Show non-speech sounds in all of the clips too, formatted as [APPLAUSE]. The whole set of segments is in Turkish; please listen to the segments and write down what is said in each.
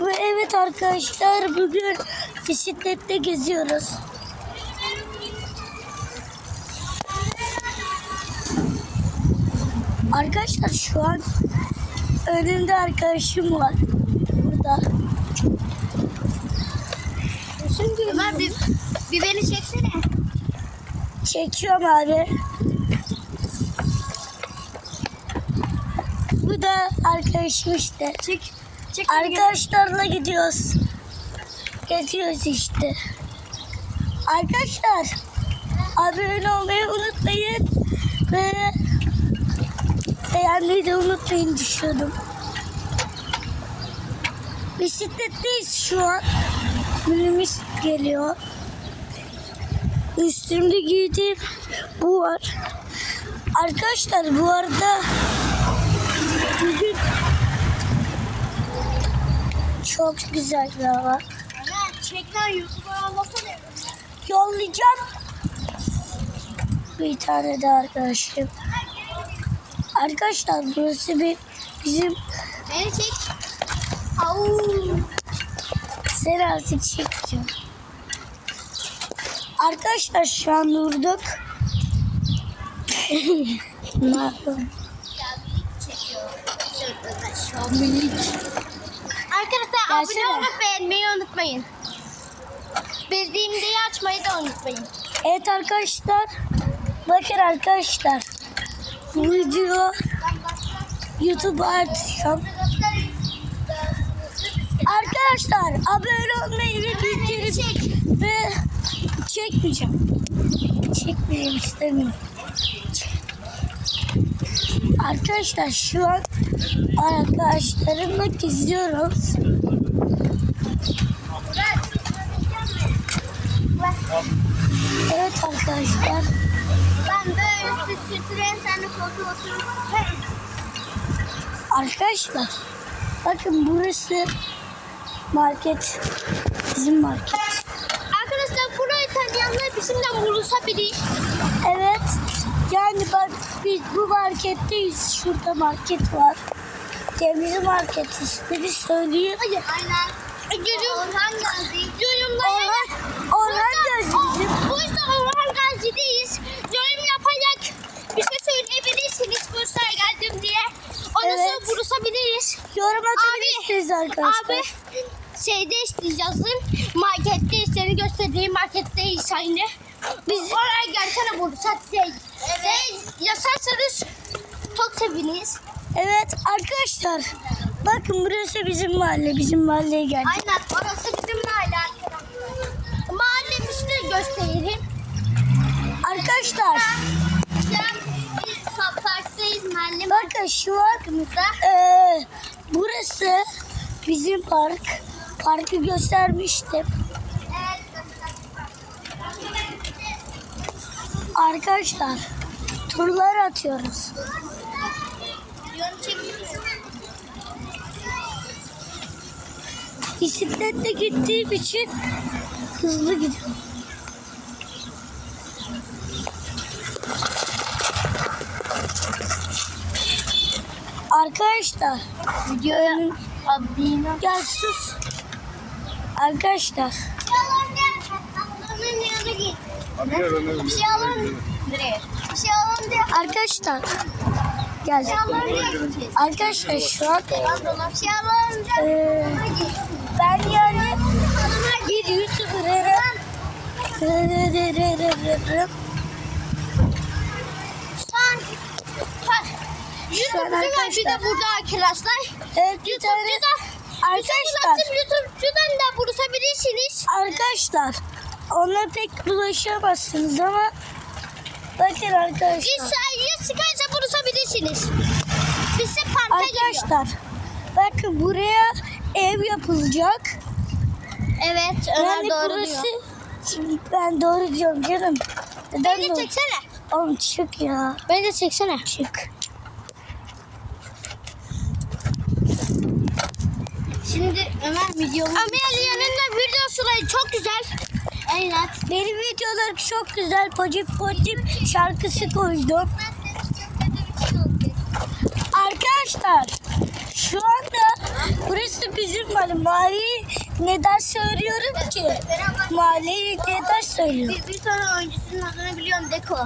Ve evet arkadaşlar bugün bisiklette geziyoruz. Arkadaşlar şu an önümde arkadaşım var. Burada. Şimdi Ömer bir, bir beni çeksene. çekiyorum abi. Bu da arkadaşım işte. Çek. Çek. Arkadaşlarla gidiyoruz. Gidiyoruz işte. Arkadaşlar abone olmayı unutmayın ve beğenmeyi de unutmayın düşüyordum. Bisikletteyiz şu an. Minibüs geliyor. Üstümde giydiğim bu var. Arkadaşlar bu arada bugün çok güzel bir hava. Ömer çek lan YouTube'a anlatsana. Yollayacağım. Bir tane de arkadaşım. Arkadaşlar burası bir bizim Beni çek. Au. sen artık çekeceğim. Arkadaşlar şu an durduk. [LAUGHS] ne yapalım? çekiyor. Abone olup beğenmeyi unutmayın. Bildiğimdeyi açmayı da unutmayın. Evet arkadaşlar. Bakın arkadaşlar. Bu video YouTube'a atacağım. Arkadaşlar abone olmayı ve bildirim ve çekmeyeceğim. Çekmeyeyim istemiyorum. Arkadaşlar şu an arkadaşlarımla geziyoruz. Evet arkadaşlar. Ben böyle süsüren sen de koltuğa oturup Arkadaşlar bakın burası market. Bizim market. Arkadaşlar burayı tanıyanlar bizimle buluşabilir. Evet. Yani bak biz bu marketteyiz. Şurada market var. Temiz market ismini söyleyeyim. Hayır. Aynen. Yorum, Orhan Gazi. Yorumlara Orhan, Orhan Gazi bizim. Bu yüzden Orhan Gazi'deyiz. Yorum yaparak bir şey söyleyebilirsiniz Bursa'ya geldim diye. Ondan Evet. sonra buluşabiliriz. Yorum atabilirsiniz arkadaşlar. Abi şeyde işte yazın marketteyiz. Seni gösterdiğim marketteyiz aynı. Biz oraya gelsene Bursa değil. Evet. Yazarsanız çok seviniriz. Evet arkadaşlar. Bakın burası bizim mahalle. Bizim mahalleye geldik. Aynen orası bizim mahalle arkadaşlar. Mahallemizi de gösterelim. Arkadaşlar Şu an biz parktayız mahalle bakın şu an parkımızda. Ee, burası bizim park. Parkı göstermiştim. Arkadaşlar turlar atıyoruz. Bisikletle gittiğim için hızlı gidiyorum. Arkadaşlar Videoya abone gel sus. Arkadaşlar şey alalım. Nereye? Bir şey arkadaşlar gel. Şey. Arkadaşlar şu an Bir ben yani bir YouTuber'ım. Şu an Bak, Şu an YouTube'cu var bir de burada arkadaşlar. Evet bir tane arkadaşlar YouTube'cudan da buluşabilirsiniz. arkadaşlar ona pek bulaşamazsınız ama bakın Biz arkadaşlar sayıya çıkarsa buluşabilirsiniz. Bize parka geliyor. arkadaşlar bakın buraya ev yapılacak. Evet Yani burası Şimdi ben doğru diyorum canım. Neden Beni doğru? çeksene. Oğlum çık ya. Beni de çeksene. Çık. Şimdi Ömer video. Ömer yanında videosu çok güzel. Evet. Benim videolarım çok güzel. Pocip pocip şarkısı koydum. Arkadaşlar şu anda burası bizim mahalle. Mahalleyi neden söylüyorum ki? Mahalleyi neden söylüyorum? Bir, bir tane oyuncusunun adını biliyorum Deko.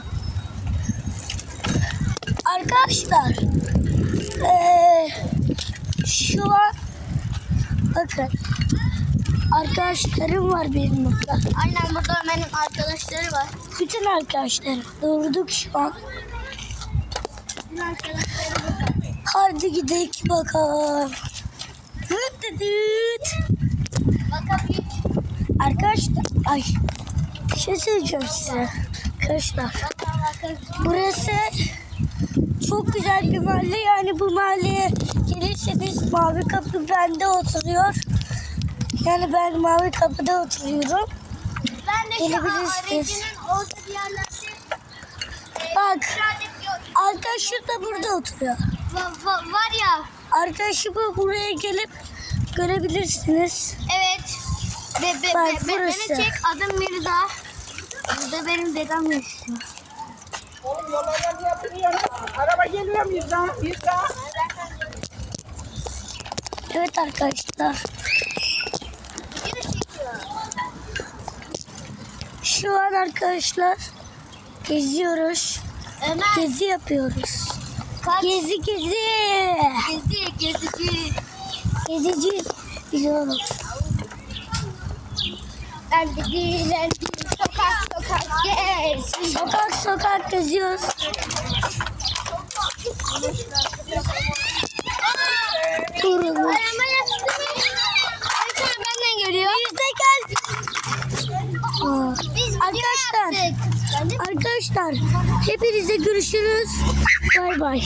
Arkadaşlar eee, şu an bakın arkadaşlarım var benim burada. Aynen burada Ömer'in arkadaşları var. Bütün arkadaşlarım durduk şu an. Bütün arkadaşları burada. Hadi gidelim bakalım. Dıt. Bakabilir. Arkadaşlar ay bir şey söyleyeceğim size. Arkadaşlar burası çok güzel bir mahalle yani bu mahalleye gelirseniz mavi kapı bende oturuyor. Yani ben mavi kapıda oturuyorum. Ben de Gelebilirsiniz. yerlerde Bak arkadaşım da burada oturuyor. Va- va- var ya. Arkadaşımı buraya gelip görebilirsiniz. Evet. Be, be, Bak, be, be, burası. beni çek adım Mirza. Burada benim dedem yaşıyor. Oğlum yollardan yapıyorsunuz. Araba geliyor Mirza. Mirza. Evet arkadaşlar şu an arkadaşlar geziyoruz. Ömer. Gezi yapıyoruz. Kaç? Gezi gezi. Gezi, gezici. Geziciyiz biz oğlum. Ben de dilendim. Sokak sokak gez. Sokak sokak geziyoruz. Durun. Arama. Ay sen benden geliyor. Biz de gel. Biz Arkadaşlar. Arkadaşlar hepinize görüşürüz. Bay bay.